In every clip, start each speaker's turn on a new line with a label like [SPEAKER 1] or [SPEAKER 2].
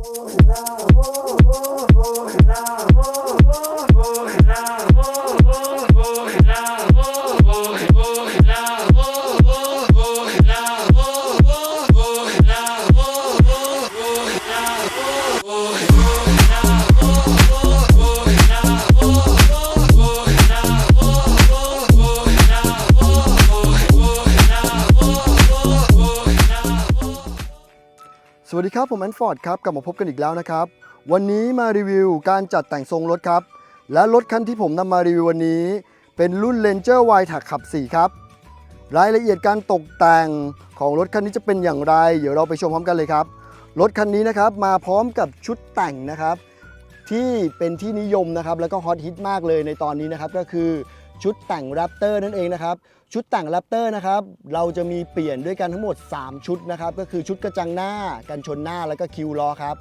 [SPEAKER 1] ส วัสดีครับ ผมแอนฟอร์ดครับ กลับมาพบกันอีกแล้วนะครับ วันนี้มารีวิวการจัดแต่งทรงรถครับ และรถคันที่ผมนำมารีวิววันนี้ เป็นรุ่น Ranger y t a c ขับ 4 ครับ รายละเอียดการตกแต่งของรถคันนี้จะเป็นอย่างไร เดี๋ยวเราไปชมพร้อมกันเลยครับ รถคันนี้นะครับมาพร้อมกับชุดแต่งนะครับ ที่เป็นที่นิยมนะครับแล้วก็ฮอตฮิตมากเลยในตอนนี้นะครับก็คือ ชุดแต่ง Raptor นั่นเองนะครับ ชุดแต่ง Raptor นะครับ เราจะมีเปลี่ยนด้วยกันทั้งหมด 3 ชุดนะครับ ก็คือชุดกระจังหน้า กันชนหน้าแล้วก็คิวล้อครับ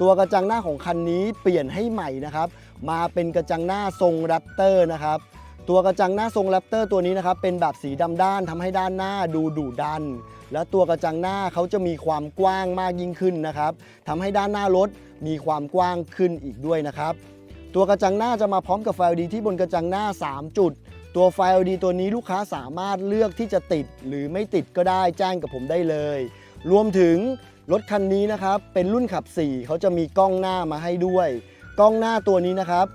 [SPEAKER 1] ตัวกระจังหน้าของคันนี้เปลี่ยนให้ใหม่นะครับ มาเป็นกระจังหน้าทรง Raptor นะครับตัวกระจังหน้าทรง Raptor ตัวนี้นะครับเป็นแบบสีดำด้านทำให้ด้านหน้าดูดุดัน และตัวกระจังหน้าเขาจะมีความกว้างมากยิ่งขึ้นนะครับทำให้ด้านหน้ารถมีความกว้างขึ้นอีกด้วยนะครับ ตัวกระจังหน้าจะมาพร้อมกับไฟ LED ที่บนกระจังหน้า 3 จุด ตัวไฟ LED ตัวนี้ลูกค้าสามารถเลือกที่จะติดหรือไม่ติดก็ได้แจ้งกับผมได้เลย รวมถึงรถคันนี้นะครับเป็นรุ่นขับ 4 เขาจะมีกล้องหน้ามาให้ด้วย กล้องหน้าตัวนี้นะครับ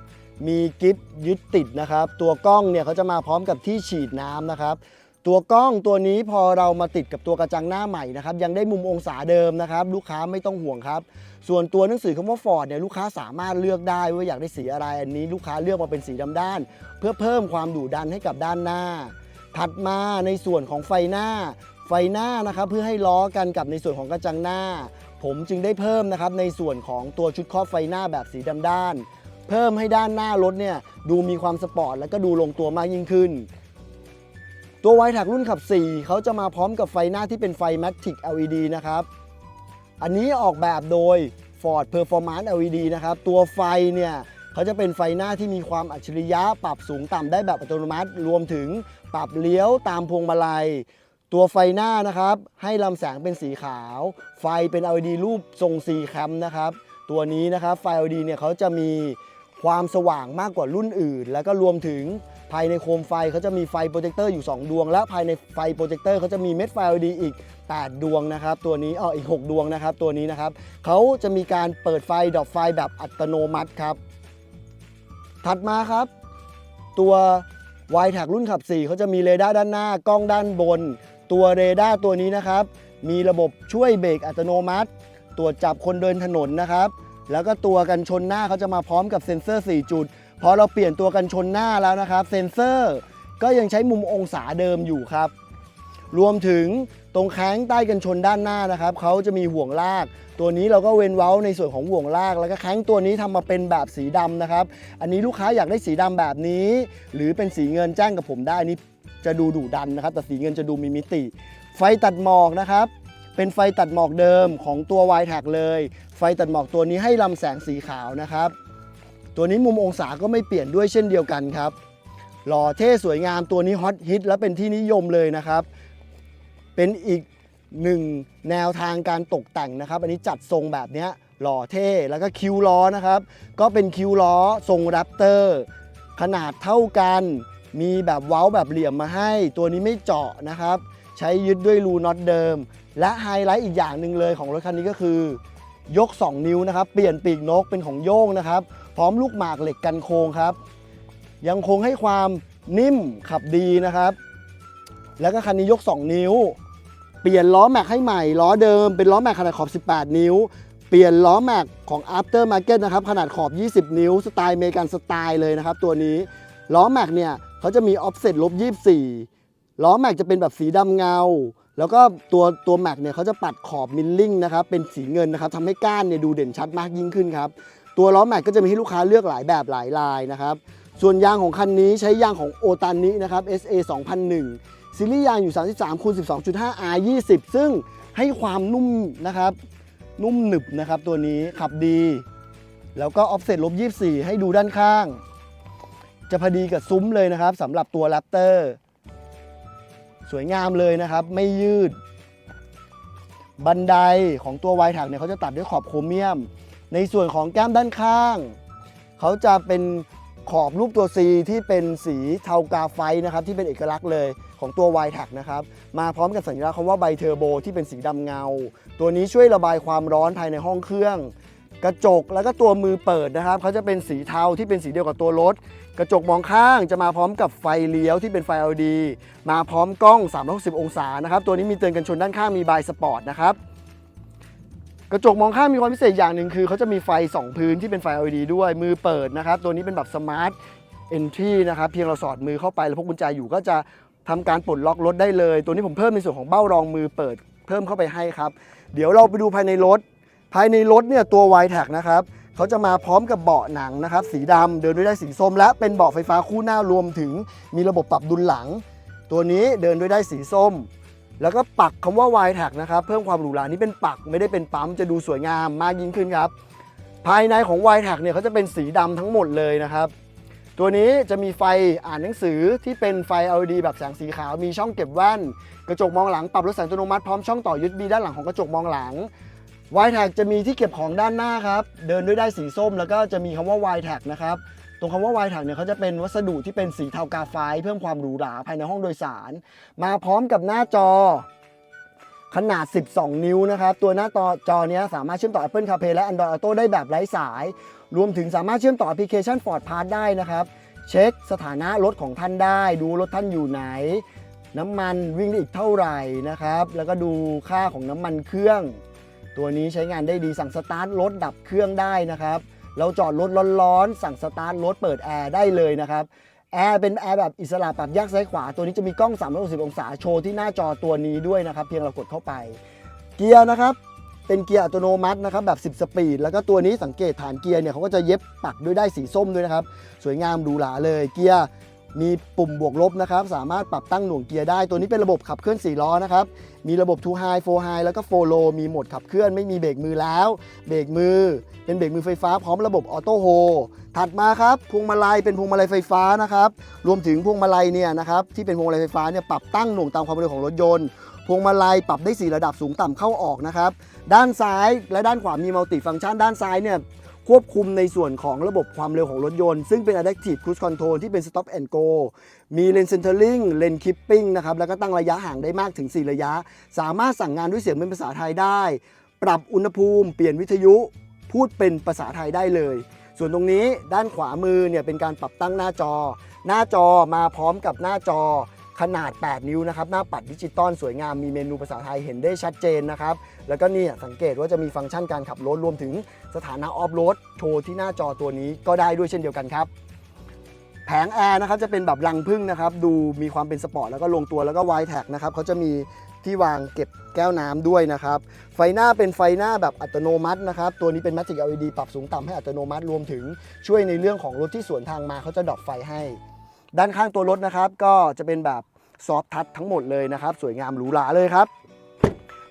[SPEAKER 1] มีกิฟยึดติดนะครับ ตัวกล้องเนี่ยเขาจะมาพร้อมกับที่ฉีดน้ำนะครับ ตัวกล้องตัวนี้พอเรามาติดกับตัวกระจังหน้าใหม่นะครับยังได้มุมองศาเดิมนะครับ ลูกค้าไม่ต้องห่วงครับ ส่วนตัวหนังสือคำว่าฟอร์ดเนี่ยลูกค้าสามารถเลือกได้ว่าอยากได้สีอะไรอันนี้ ลูกค้าเลือกมาเป็นสีดำด้าน เพื่อเพิ่มความดุดันให้กับด้านหน้า ถัดมาในส่วนของไฟหน้า ไฟหน้านะครับเพื่อให้ล้อกันกับในส่วนของกระจังหน้า ผมจึงได้เพิ่มนะครับในส่วนของตัวชุดครอบไฟหน้าแบบสีดำด้าน เพิ่มให้ด้านหน้ารถเนี่ยดูมีความสปอร์ตและก็ดูลงตัวมากยิ่งขึ้น ตัวไวถักรุ่นขับ 4 เขาจะมาพร้อมกับไฟหน้าที่เป็นไฟ Matic LED นะครับ อันนี้ออกแบบโดย Ford Performance LED นะครับ ตัวไฟเนี่ยเขาจะเป็นไฟหน้าที่มีความอัจฉริยะ ปรับสูงต่ำได้แบบอัตโนมัติ รวมถึงปรับเลี้ยวตามพวงมาลัย ตัวไฟหน้านะครับ ให้ลำแสงเป็นสีขาว ไฟเป็น LED รูปทรง C แคมนะครับ ตัวนี้นะครับไฟ LED เนี่ยเขาจะมี ความสว่างมากกว่ารุ่นอื่น แล้วก็รวมถึงภายในโคมไฟเขาจะมีไฟโปรเจคเตอร์อยู่ 2 ดวง และภายในไฟโปรเจคเตอร์เขาจะมีเม็ดไฟ LED อีก 8 ดวงนะครับ ตัวนี้เอออีก 6 ดวงนะครับ ตัวนี้นะครับเขาจะมีการเปิดไฟดับไฟแบบอัตโนมัติครับ ถัดมาครับ ตัว y t a c รุ่นขับ 4 เขาจะมีเรดาร์ด้านหน้ากล้องด้านบน ตัวเรดาร์ตัวนี้นะครับ มีระบบช่วยเบรกอัตโนมัติ ตรวจจับคนเดินถนนนะครับ แล้วก็ตัวกันชนหน้าเขาจะมาพร้อมกับเซ็นเซอร์ 4 จุด พอเราเปลี่ยนตัวกันชนหน้าแล้วนะครับ เซ็นเซอร์ก็ยังใช้มุมองศาเดิมอยู่ครับ รวมถึงตรงแข้งใต้กันชนด้านหน้านะครับเขาจะมีห่วงลาก ตัวนี้เราก็เว้นเว้าในส่วนของห่วงลาก แล้วก็แข้งตัวนี้ทำมาเป็นแบบสีดำนะครับ อันนี้ลูกค้าอยากได้สีดำแบบนี้ หรือเป็นสีเงินแจ้งกับผมได้นี่จะดูดุดันนะครับ แต่สีเงินจะดูมีมิติ ไฟตัดหมอกนะครับ เป็นไฟตัดหมอกเดิมของตัว y t a c เลย ไฟตัดหมอกตัวนี้ให้ลำแสงสีขาวนะครับ ตัวนี้มุมองศาก็ไม่เปลี่ยนด้วยเช่นเดียวกันครับ หล่อเท่สวยงามตัวนี้ฮอตฮิตและเป็นที่นิยมเลยนะครับ เป็นอีกหนึ่งแนวทางการตกแต่งนะครับ อันนี้จัดทรงแบบนี้หล่อเท่แล้วก็คิ้วล้อนะครับ ก็เป็นคิ้วล้อทรงแรปเตอร์ขนาดเท่ากัน มีแบบเว้าแบบเหลี่ยมมาให้ ตัวนี้ไม่เจาะนะครับ ใช้ยึดด้วยรูน็อตเดิม และไฮไลท์อีกอย่างหนึ่งเลยของรถคันนี้ก็คือยก 2 นิ้วนะครับ เปลี่ยนปีกนกเป็นของโย่งนะครับ พร้อมลูกหมากเหล็กกันโค้งครับ ยังคงให้ความนิ่มขับดีนะครับ แล้วก็คันนี้ยก 2 นิ้ว เปลี่ยนล้อแม็กให้ใหม่ ล้อเดิมเป็นล้อแม็กขนาดขอบ 18 นิ้ว เปลี่ยนล้อแม็กของ After Market นะครับ ขนาดขอบ 20 นิ้ว สไตล์เมกันสไตล์เลยนะครับ ตัวนี้ ล้อแม็กเนี่ยเขาจะมี offset ลบ 24 ล้อแม็กจะเป็นแบบสีดำเงา แล้วก็ตัวตัวแม็กเนี่ยเขาจะปัดขอบมิลลิ่งนะครับเป็นสีเงินนะครับทำให้ก้านเนี่ยดูเด่นชัดมากยิ่งขึ้นครับตัวล้อแม็กก็จะมีให้ลูกค้าเลือกหลายแบบหลายลายนะครับส่วนยางของคันนี้ใช้ยางของโอตานินะครับ SA 2001ซีรีส์ยางอยู่ 33คูณ12.5 R 20ซึ่งให้ความนุ่มนะครับ นุ่มหนึบนะครับตัวนี้ขับดี แล้วก็ออฟเซ็ตลบ24 ให้ดูด้านข้าง จะพอดีกับซุ้มเลยนะครับสำหรับตัวแรปเตอร์ สวยงามเลยนะครับ ไม่ยืด บันไดของตัวไวถักเนี่ยเขาจะตัดด้วยขอบโครเมียม ในส่วนของแก้มด้านข้าง เขาจะเป็นขอบรูปตัว C ที่เป็นสีเทากาไฟนะครับที่เป็นเอกลักษณ์เลยของตัว y t a c นะครับ มาพร้อมกับสัญลักษณ์คำว่าไบเทอร์โบที่เป็นสีดำเงา ตัวนี้ช่วยระบายความร้อนภายในห้องเครื่อง กระจกแล้วก็ตัวมือเปิดนะครับเขาจะเป็นสีเทาที่เป็นสีเดียวกับตัวรถ กระจกมองข้างจะมาพร้อมกับไฟเลี้ยวที่เป็นไฟ LED มาพร้อมกล้อง 360 องศานะครับ ตัวนี้มีเตือนกันชนด้านข้างมีบายสปอร์ตนะครับกระจกมองข้างมีความพิเศษอย่างหนึ่งคือเขาจะมีไฟ 2 พื้นที่เป็นไฟ LED ด้วยมือเปิดนะครับ ตัวนี้เป็นแบบสมาร์ทเอนทรีนะครับเพียงเราสอดมือเข้าไปแล้วพกกุญแจอยู่ก็จะทำการปลดล็อกรถได้เลย ตัวนี้ผมเพิ่มในส่วนของเบ้ารองมือเปิดเพิ่มเข้าไปให้ครับ เดี๋ยวเราไปดูภายในรถ ภายในรถเนี่ยตัว y t a c นะครับเขาจะมาพร้อมกับเบาะหนังนะครับ สีดำเดินด้วยได้สีส้ม และเป็นเบาะไฟฟ้าคู่หน้ารวมถึงมีระบบปรับดุลหลัง ตัวนี้เดินด้วยได้สีส้ม แล้วก็ปักคำว่า y t a c นะครับเพิ่มความหรูหรานี่เป็นปักไม่ได้เป็นปั๊มจะดูสวยงามมากยิ่งขึ้นครับภายในของ y t a c เนี่ยเขาจะเป็นสีดำทั้งหมดเลยนะครับตัวนี้จะมีไฟอ่านหนังสือที่เป็นไฟ LED แบบแสงสีขาว มีช่องเก็บแว่น กระจกมองหลังปรับลดแสงอัตโนมัติพร้อมช่องต่อ USB ด้านหลังของกระจกมองหลัง y t a g จะมีที่เก็บของด้านหน้าครับ เดินด้วยได้สีส้ม แล้วก็จะมีคำว่า y t a g นะครับ ตรงคำว่า y t a g เนี่ยเขาจะเป็นวัสดุที่เป็นสีเทากาไฟเพิ่มความหรูหราภายในห้องโดยสาร มาพร้อมกับหน้าจอ ขนาด 12 นิ้วนะครับ ตัวหน้าจอจอเนี้ยสามารถเชื่อมต่อ Apple CarPlay และ Android Auto ได้แบบไร้สาย รวมถึงสามารถเชื่อมต่อแอปพลิเคชัน Ford Pass ได้นะครับ เช็คสถานะรถของท่านได้ ดูรถท่านอยู่ไหน น้ำมันวิ่งได้อีกเท่าไหร่นะครับ แล้วก็ดูค่าของน้ำมันเครื่อง ตัวนี้ใช้งานได้ดีสั่งสตาร์ทรถดับเครื่องได้นะครับ เราจอดรถร้อนๆสั่งสตาร์ทรถเปิดแอร์ได้เลยนะครับแอร์เป็นแอร์แบบอิสระปรับแยกซ้ายขวา ตัวนี้จะมีกล้อง 360 องศาโชว์ที่หน้าจอตัวนี้ด้วยนะครับ เพียงเรากดเข้าไป เกียร์นะครับ เป็นเกียร์อัตโนมัตินะครับแบบ 10 สปีด แล้วก็ตัวนี้สังเกตฐานเกียร์เนี่ยเขาก็จะเย็บปักด้วยได้สีส้มด้วยนะครับ สวยงามหรูหราเลย เกียร์ มีปุ่มบวกลบนะครับ สามารถปรับตั้งหน่วงเกียร์ได้ ตัวนี้เป็นระบบขับเคลื่อน 4 ล้อนะครับ มีระบบ 2 high 4 high แล้วก็ 4 low มีโหมดขับเคลื่อนไม่มีเบรกมือแล้ว เบรกมือ เป็นเบรกมือไฟฟ้าพร้อมระบบออโต้โฮถัดมาครับ พวงมาลัยเป็นพวงมาลัยไฟฟ้านะครับ รวมถึงพวงมาลัยเนี่ยนะครับที่เป็นพวงมาลัยไฟฟ้าเนี่ยปรับตั้งหน่วงตามความเร็วของรถยนต์พวงมาลัยปรับได้ 4 ระดับสูงต่ำเข้าออกนะครับ ด้านซ้ายและด้านขวามีมัลติฟังก์ชัน ด้านซ้ายเนี่ย ควบคุมในส่วนของระบบความเร็วของรถยนต์ ซึ่งเป็น Adaptive Cruise Control ที่เป็น Stop and Go มี Lane Centering Lane Keeping นะครับ แล้วก็ตั้งระยะห่างได้มากถึง 4 ระยะ สามารถสั่งงานด้วยเสียงเป็นภาษาไทยได้ ปรับอุณหภูมิ เปลี่ยนวิทยุ พูดเป็นภาษาไทยได้เลย ส่วนตรงนี้ด้านขวามือเนี่ยเป็นการปรับตั้งหน้าจอ หน้าจอมาพร้อมกับหน้าจอ ขนาด 8 นิ้วนะครับหน้าปัดดิจิตอลสวยงามมีเมนูภาษาไทยเห็นได้ชัดเจนนะครับ แล้วก็นี่สังเกตว่าจะมีฟังก์ชันการขับรถรวมถึงสถานะออฟโรดโชว์ที่หน้าจอตัวนี้ก็ได้ด้วยเช่นเดียวกันครับ แผงแอร์นะครับจะเป็นแบบรังพึ่งนะครับ ดูมีความเป็นสปอร์ตแล้วก็ลงตัวแล้วก็ไวแท็กนะครับเขาจะมีที่วางเก็บแก้วน้ำด้วยนะครับ ไฟหน้าเป็นไฟหน้าแบบอัตโนมัตินะครับ ตัวนี้เป็น Magic LED ปรับสูงต่ำให้อัตโนมัติรวมถึงช่วยในเรื่องของรถที่สวนทางมาเขาจะดรอปไฟให้ ด้านข้างตัวรถนะครับ ก็จะเป็นแบบซอฟทัชทั้งหมดเลยนะครับ สวยงามหรูหราเลยครับ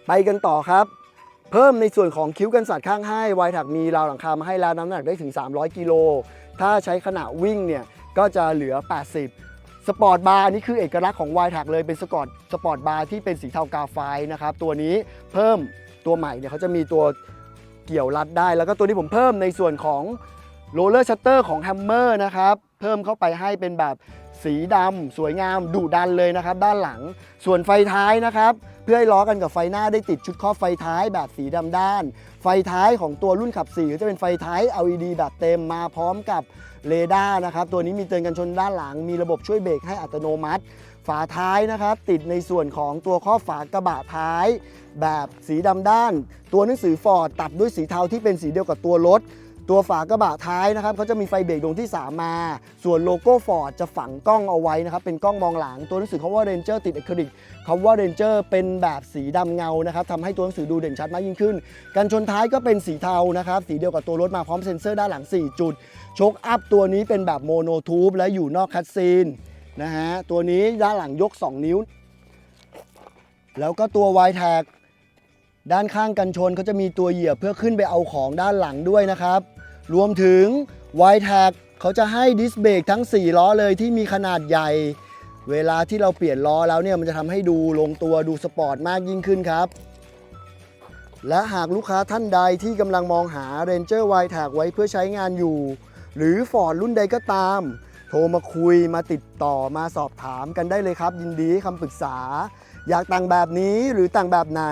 [SPEAKER 1] ไปกันต่อครับ เพิ่มในส่วนของคิ้วกันสัตว์ข้างให้ไวถักมีราวหลังคามาให้แล้วน้ำหนักได้ถึง 300 กิโล ถ้าใช้ขณะวิ่งเนี่ยก็จะเหลือ 80 สปอร์ตบาร์นี่คือเอกลักษณ์ของวายถักเลยเป็นสปอร์ตสปอร์ตบาร์ที่เป็นสีเทากาไฟนะครับ ตัวนี้เพิ่มตัวใหม่เนี่ยเขาจะมีตัวเกี่ยวรัดได้ แล้วก็ตัวนี้ผมเพิ่มในส่วนของโรลเลอร์ชัตเตอร์ของแฮมเมอร์นะครับ เพิ่มเข้าไปให้เป็นแบบ สีดำสวยงามดุดันเลยนะครับ ด้านหลัง ส่วนไฟท้ายนะครับ เพื่อให้ล้อกันกับไฟหน้าได้ติดชุดครอบไฟท้ายแบบสีดำด้าน ไฟท้ายของตัวรุ่นขับ4ก็จะเป็นไฟท้าย LED แบบเต็มมาพร้อมกับเรดาร์นะครับตัวนี้มีเตือนกันชนด้านหลัง มีระบบช่วยเบรกให้อัตโนมัติ ฝาท้ายนะครับ ติดในส่วนของตัวครอบฝากระบะท้าย แบบสีดำด้าน ตัวหนังสือฟอร์ดตัดด้วยสีเทาที่เป็นสีเดียวกับตัวรถ ตัวฝากระบะท้ายนะครับเขาจะมีไฟเบรกดวงที่ 3 มา ส่วนโลโก้ฟอร์ดจะฝังกล้องเอาไว้นะครับ เป็นกล้องมองหลัง ตัวหนังสือคำว่า Ranger ติดอะคริลิกคำว่า Ranger เป็นแบบสีดำเงานะครับทำให้ตัวหนังสือดูเด่นชัดมากยิ่งขึ้น กันชนท้ายก็เป็นสีเทานะครับ สีเดียวกับตัวรถมาพร้อมเซ็นเซอร์ด้านหลัง 4 จุด โชคอัพตัวนี้เป็นแบบโมโนทูบและอยู่นอกคัตซีนนะฮะ ตัวนี้ด้านหลังยก 2 นิ้ว แล้วก็ตัว y t a g ด้านข้างกันชนเขาจะมีตัวเหยียบเพื่อขึ้นไปเอาของด้านหลังด้วยนะครับ รวมถึง y t a g เขาจะให้ดิสเบรกทั้ง 4 ล้อเลยที่มีขนาดใหญ่ เวลาที่เราเปลี่ยนล้อแล้วเนี่ยมันจะทำให้ดูลงตัวดูสปอร์ตมากยิ่งขึ้นครับ และหากลูกค้าท่านใดที่กำลังมองหา Ranger w i t a g ไว้เพื่อใช้งานอยู่ หรือ Ford รุ่นใดก็ตาม โทรมาคุยมาติดต่อมาสอบถามกันได้เลยครับ ยินดีให้คำปรึกษา อยากแต่งแบบนี้หรือแต่งแบบไหน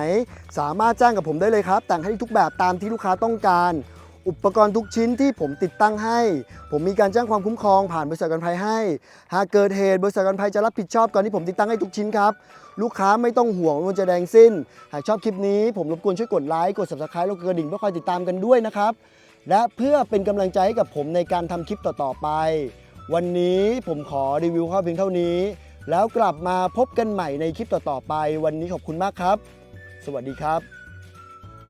[SPEAKER 1] สามารถจ้างกับผมได้เลยครับ แต่งให้ทุกแบบตามที่ลูกค้าต้องการ อุปกรณ์ทุกชิ้นที่ผมติดตั้งให้ ผมมีการแจ้งความคุ้มครองผ่านบริษัทกันภัยให้ หากเกิดเหตุบริษัทกันภัยจะรับผิดชอบก่อนที่ผมติดตั้งให้ทุกชิ้นครับ ลูกค้าไม่ต้องห่วงว่ามันจะแดงสิ้น หากชอบคลิปนี้ผมรบกวนช่วยกดไลค์กด subscribe แล้วก็กระดิ่งเพื่อคอยติดตามกันด้วยนะครับ และเพื่อเป็นกำลังใจให้กับผมในการทำคลิปต่อๆไป วันนี้ผมขอรีวิวข้อเพียงเท่านี้ แล้วกลับมาพบกันใหม่ในคลิปต่อๆไป วันนี้ขอบคุณมากครับ สวัสดีครับ